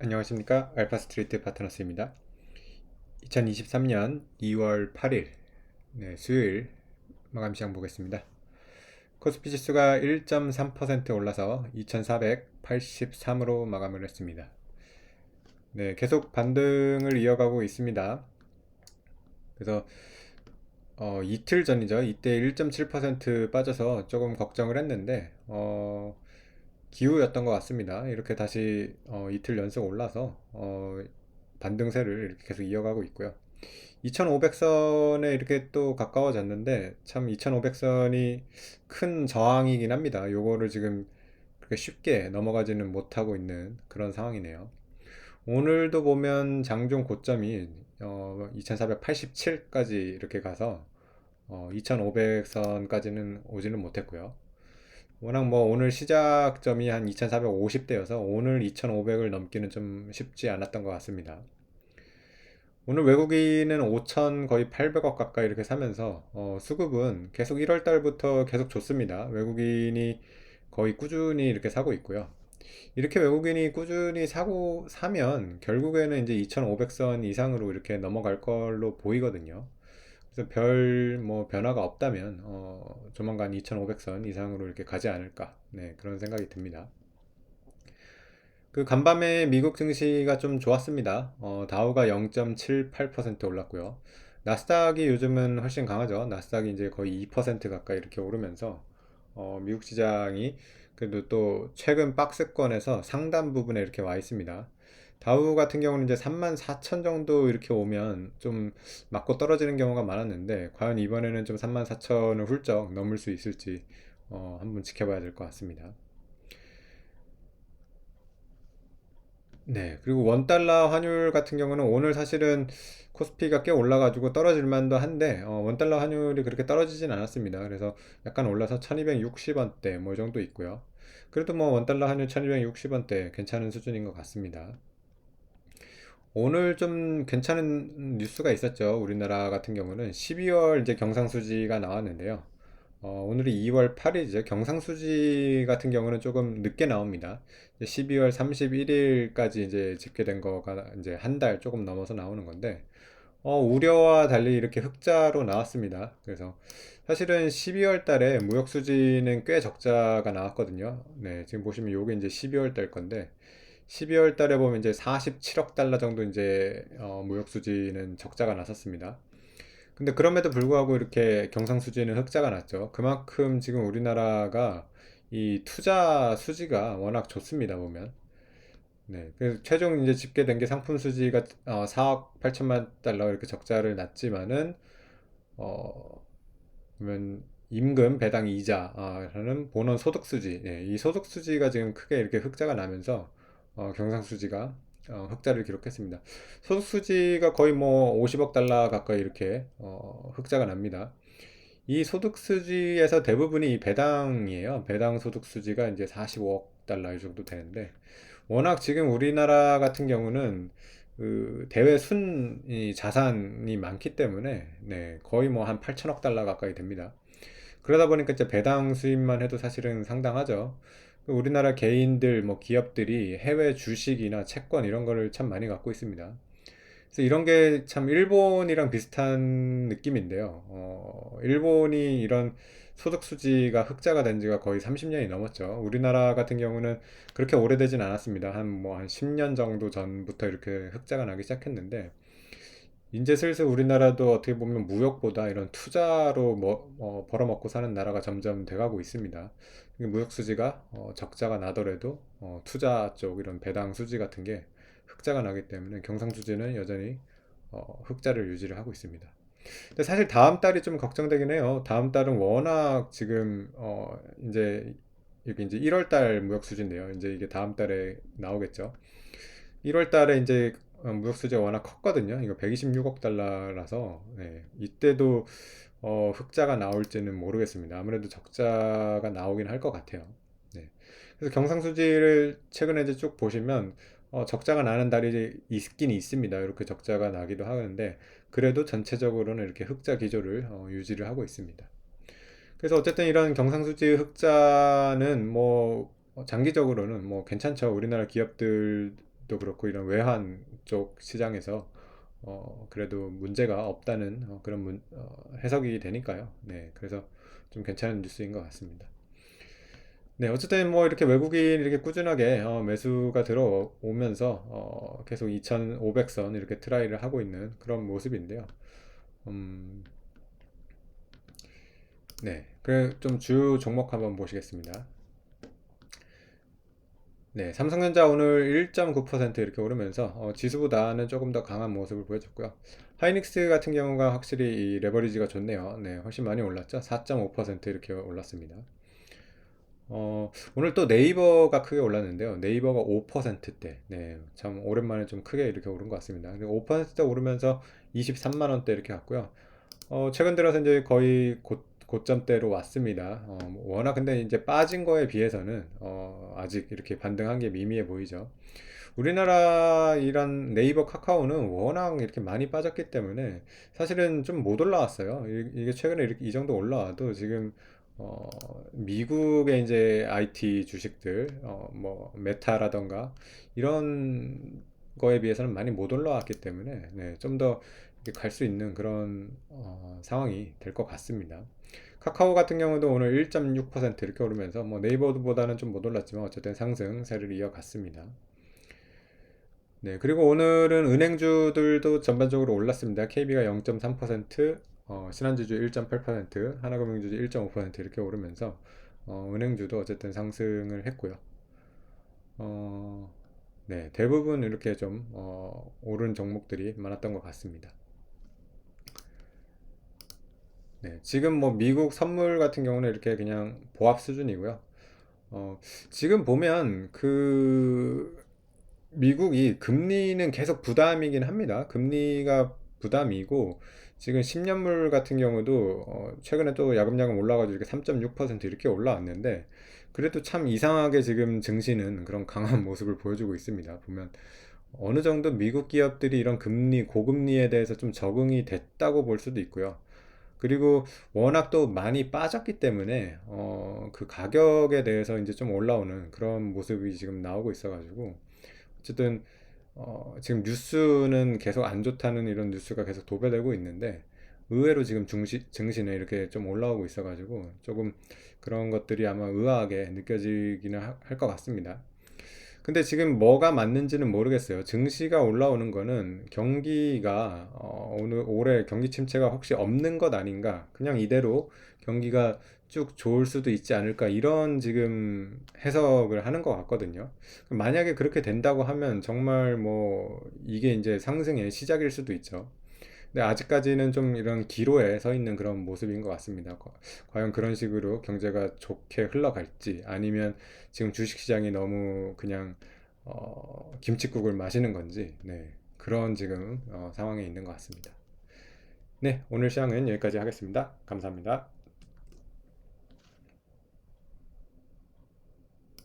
안녕하십니까? 알파스트리트 파트너스입니다. 2023년 2월 8일 네, 수요일 마감시장 보겠습니다. 코스피 지수가 1.3% 올라서 2483으로 마감을 했습니다. 네, 계속 반등을 이어가고 있습니다. 그래서 어, 이틀 전이죠. 이때 1.7% 빠져서 조금 걱정을 했는데 어, 기후였던 것 같습니다. 이렇게 다시 어, 이틀 연속 올라서 어, 반등세를 이렇게 계속 이어가고 있고요. 2500선에 이렇게 또 가까워졌는데 참 2500선이 큰 저항이긴 합니다. 요거를 지금 그렇게 쉽게 넘어가지는 못하고 있는 그런 상황이네요. 오늘도 보면 장중 고점이 어, 2487까지 이렇게 가서 어, 2500선까지는 오지는 못했고요. 워낙 뭐 오늘 시작점이 한 2450대여서 오늘 2500을 넘기는 좀 쉽지 않았던 것 같습니다. 오늘 외국인은 5천 거의 800억 가까이 이렇게 사면서 어, 수급은 계속 1월 달부터 계속 좋습니다. 외국인이 거의 꾸준히 이렇게 사고 있고요. 이렇게 외국인이 꾸준히 사고 사면 결국에는 이제 2,500선 이상으로 이렇게 넘어갈 걸로 보이거든요. 그래서 별 뭐 변화가 없다면 어, 조만간 2,500선 이상으로 이렇게 가지 않을까 네, 그런 생각이 듭니다. 그 간밤에 미국 증시가 좀 좋았습니다. 어, 다우가 0.78% 올랐고요. 나스닥이 요즘은 훨씬 강하죠. 나스닥이 이제 거의 2% 가까이 이렇게 오르면서 어, 미국 시장이 그래도 또 최근 박스권에서 상단 부분에 이렇게 와 있습니다. 다우 같은 경우는 이제 34,000 정도 이렇게 오면 좀 맞고 떨어지는 경우가 많았는데 과연 이번에는 좀 34,000을 훌쩍 넘을 수 있을지 어, 한번 지켜봐야 될 것 같습니다. 네, 그리고 원 달러 환율 같은 경우는 오늘 사실은 코스피가 꽤 올라가지고 떨어질 만도 한데 어, 원 달러 환율이 그렇게 떨어지진 않았습니다. 그래서 약간 올라서 1260원대 뭐 이 정도 있고요. 그래도 뭐 원 달러 환율 1260원대 괜찮은 수준인 것 같습니다. 오늘 좀 괜찮은 뉴스가 있었죠. 우리나라 같은 경우는 12월 이제 경상수지가 나왔는데요. 어, 오늘이 2월 8일이죠. 경상수지 같은 경우는 조금 늦게 나옵니다. 12월 31일까지 이제 집계된 거가 이제 한 달 조금 넘어서 나오는 건데, 어, 우려와 달리 이렇게 흑자로 나왔습니다. 그래서 사실은 12월 달에 무역수지는 꽤 적자가 나왔거든요. 네, 지금 보시면 요게 이제 12월 달 건데, 12월 달에 보면 이제 47억 달러 정도 이제 어, 무역 수지는 적자가 났었습니다. 근데 그럼에도 불구하고 이렇게 경상 수지는 흑자가 났죠. 그만큼 지금 우리나라가 이 투자 수지가 워낙 좋습니다, 보면. 네. 그래서 최종 이제 집계된 게 상품 수지가 어, 4억 8천만 달러 이렇게 적자를 났지만은 어, 보면 임금 배당 이자라는 본원 소득 수지, 네, 이 소득 수지가 지금 크게 이렇게 흑자가 나면서 어, 경상수지가 어, 흑자를 기록했습니다. 소득수지가 거의 뭐 50억 달러 가까이 이렇게 어, 흑자가 납니다. 이 소득수지에서 대부분이 배당이에요. 배당 소득수지가 이제 45억 달러 이 정도 되는데 워낙 지금 우리나라 같은 경우는 그 대외 순 자산이 많기 때문에 네, 거의 뭐 한 8천억 달러 가까이 됩니다. 그러다 보니까 이제 배당 수입만 해도 사실은 상당하죠. 우리나라 개인들, 뭐 기업들이 해외 주식이나 채권 이런 거를 참 많이 갖고 있습니다. 그래서 이런 게 참 일본이랑 비슷한 느낌인데요. 어, 일본이 이런 소득 수지가 흑자가 된 지가 거의 30년이 넘었죠. 우리나라 같은 경우는 그렇게 오래되진 않았습니다. 한 뭐한 10년 정도 전부터 이렇게 흑자가 나기 시작했는데 이제 슬슬 우리나라도 어떻게 보면 무역보다 이런 투자로 뭐, 어, 벌어먹고 사는 나라가 점점 돼가고 있습니다. 무역 수지가 어, 적자가 나더라도 어, 투자 쪽 이런 배당 수지 같은 게 흑자가 나기 때문에 경상 수지는 여전히 어, 흑자를 유지를 하고 있습니다. 근데 사실 다음 달이 좀 걱정되긴 해요. 다음 달은 워낙 지금 어, 이제 여기 이제 1월 달 무역 수지인데요. 이제 이게 다음 달에 나오겠죠. 1월 달에 이제 어, 무역 수지가 워낙 컸거든요. 이거 126억 달러라서 네, 이때도 어, 흑자가 나올지는 모르겠습니다. 아무래도 적자가 나오긴 할 것 같아요. 네. 그래서 경상수지를 최근에 이제 쭉 보시면 어, 적자가 나는 달이 있긴 있습니다. 이렇게 적자가 나기도 하는데 그래도 전체적으로는 이렇게 흑자 기조를 어, 유지를 하고 있습니다. 그래서 어쨌든 이런 경상수지 흑자는 뭐 장기적으로는 뭐 괜찮죠. 우리나라 기업들 기업도 그렇고 이런 외환 쪽 시장에서 어, 그래도 문제가 없다는 어, 그런 문- 어, 해석이 되니까요. 네, 그래서 좀 괜찮은 뉴스인 것 같습니다. 네, 어쨌든 뭐 이렇게 외국인 이렇게 꾸준하게 어, 매수가 들어오면서 어, 계속 2,500선 이렇게 트라이를 하고 있는 그런 모습인데요. 음, 네, 그래 좀 주요 종목 한번 보시겠습니다. 네, 삼성전자 오늘 1.9% 이렇게 오르면서 어, 지수보다는 조금 더 강한 모습을 보여줬고요. 하이닉스 같은 경우가 확실히 이 레버리지가 좋네요. 네, 훨씬 많이 올랐죠. 4.5% 이렇게 올랐습니다. 어, 오늘 또 네이버가 크게 올랐는데요. 네이버가 5%대. 네, 참 오랜만에 좀 크게 이렇게 오른 것 같습니다. 5%대 오르면서 23만 원대 이렇게 갔고요. 어, 최근 들어서 이제 거의 고, 고점대로 왔습니다. 어, 뭐 워낙 근데 이제 빠진 거에 비해서는 어, 아직 이렇게 반등한 게 미미해 보이죠. 우리나라 이런 네이버 카카오는 워낙 이렇게 많이 빠졌기 때문에 사실은 좀 못 올라왔어요. 이- 이게 최근에 이렇게 이 정도 올라와도 지금 어, 미국의 이제 IT 주식들, 어, 뭐 메타라던가 이런 거에 비해서는 많이 못 올라왔기 때문에 네, 좀더 갈 수 있는 그런 어, 상황이 될 것 같습니다. 카카오 같은 경우도 오늘 1.6% 이렇게 오르면서 뭐 네이버보다는 좀 못 올랐지만 어쨌든 상승세를 이어갔습니다. 네, 그리고 오늘은 은행주들도 전반적으로 올랐습니다. KB가 0.3%, 어, 신한주주 1.8%, 하나금융주주 1.5% 이렇게 오르면서 어, 은행주도 어쨌든 상승을 했고요. 어, 네, 대부분 이렇게 좀 어, 오른 종목들이 많았던 것 같습니다. 네, 지금 뭐 미국 선물 같은 경우는 이렇게 그냥 보합 수준이고요. 어, 지금 보면 그 미국이 금리는 계속 부담이긴 합니다. 금리가 부담이고 지금 10년물 같은 경우도 어, 최근에 또 야금야금 올라가지고 이렇게 3.6% 이렇게 올라왔는데 그래도 참 이상하게 지금 증시는 그런 강한 모습을 보여주고 있습니다. 보면 어느 정도 미국 기업들이 이런 금리, 고금리에 대해서 좀 적응이 됐다고 볼 수도 있고요. 그리고 워낙 또 많이 빠졌기 때문에 어, 그 가격에 대해서 이제 좀 올라오는 그런 모습이 지금 나오고 있어가지고 어쨌든 어, 지금 뉴스는 계속 안 좋다는 이런 뉴스가 계속 도배되고 있는데 의외로 지금 증시, 증시는 이렇게 좀 올라오고 있어가지고 조금 그런 것들이 아마 의아하게 느껴지기는 할 것 같습니다. 근데 지금 뭐가 맞는지는 모르겠어요. 증시가 올라오는 거는 경기가 어, 오늘 올해 경기 침체가 혹시 없는 것 아닌가? 그냥 이대로 경기가 쭉 좋을 수도 있지 않을까? 이런 지금 해석을 하는 것 같거든요. 만약에 그렇게 된다고 하면 정말 뭐 이게 이제 상승의 시작일 수도 있죠. 근데 아직까지는 좀 이런 기로에 서 있는 그런 모습인 것 같습니다. 과- 과연 그런 식으로 경제가 좋게 흘러갈지 아니면 지금 주식시장이 너무 그냥 어, 김칫국을 마시는 건지 네, 그런 지금 어, 상황에 있는 것 같습니다. 네, 오늘 시황은 여기까지 하겠습니다. 감사합니다.